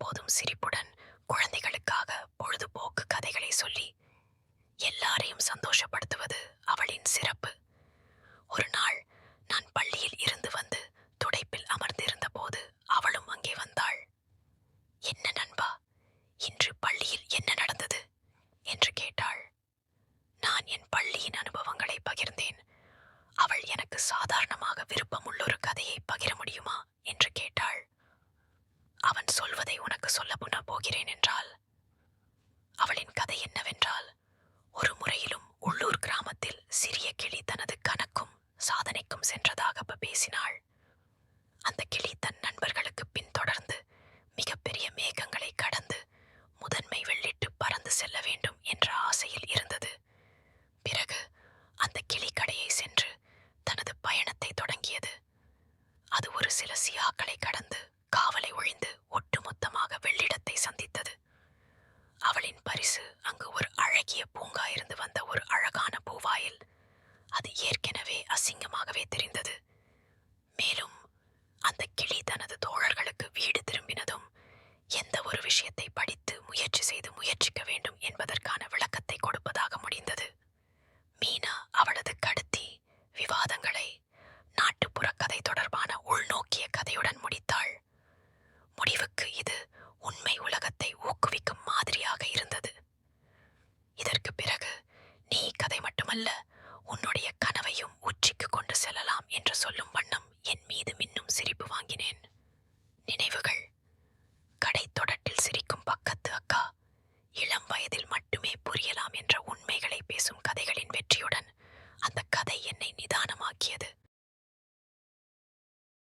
எப்போதும் சிரிப்புடன் குழந்தைகளுக்காக பொழுதுபோக்கு கதைகளை சொல்லி எல்லாரையும் சந்தோஷப்படுத்துவது அவளின் சிறப்பு. ஒரு நாள் நான் பள்ளியில் இருந்து வந்து துடைப்பில் அமர்ந்திருந்த போது அவளும் அங்கே வந்தாள். என்ன நண்பா இன்று பள்ளியில் என்ன நடந்தது? என்று கேட்டாள். நான் என் பள்ளியின் அனுபவங்களை பகிர்ந்தேன். அவள் எனக்கு சாதாரணமாக விருப்பமுள்ள ஒரு கதையை பகிர முடியுமா? என்று கேட்டாள். சொல்வதை உனக்கு சொல்ல போகிறேன் என்றால் அவளின் கதை என்னவென்றால் ஒரு முறையிலும் உள்ளூர் கிராமத்தில் சிறிய கிளி தனது கணக்கும் சாதனைக்கும் சென்றதாக பேசினாள். அந்த கிளி தன் நண்பர்களுக்கு பின்தொடர்ந்து மிகப்பெரிய மேகங்களை கடந்து முதன்மை வெள்ளிட்டு பறந்து செல்ல வேண்டும் என்ற ஆசையில் இருந்தது. பிறகு அந்த கிளி கடையை சென்று தனது பயணத்தை தொடங்கியது. அது ஒரு சில சியாக்களை கடந்து காவலை ஒழிந்து ஒட்டுமொத்தமாக வெள்ளிடத்தை மட்டுமல்ல உன்னுடைய கனவையும் உச்சிக்கு கொண்டு செல்லலாம் என்று சொல்லும்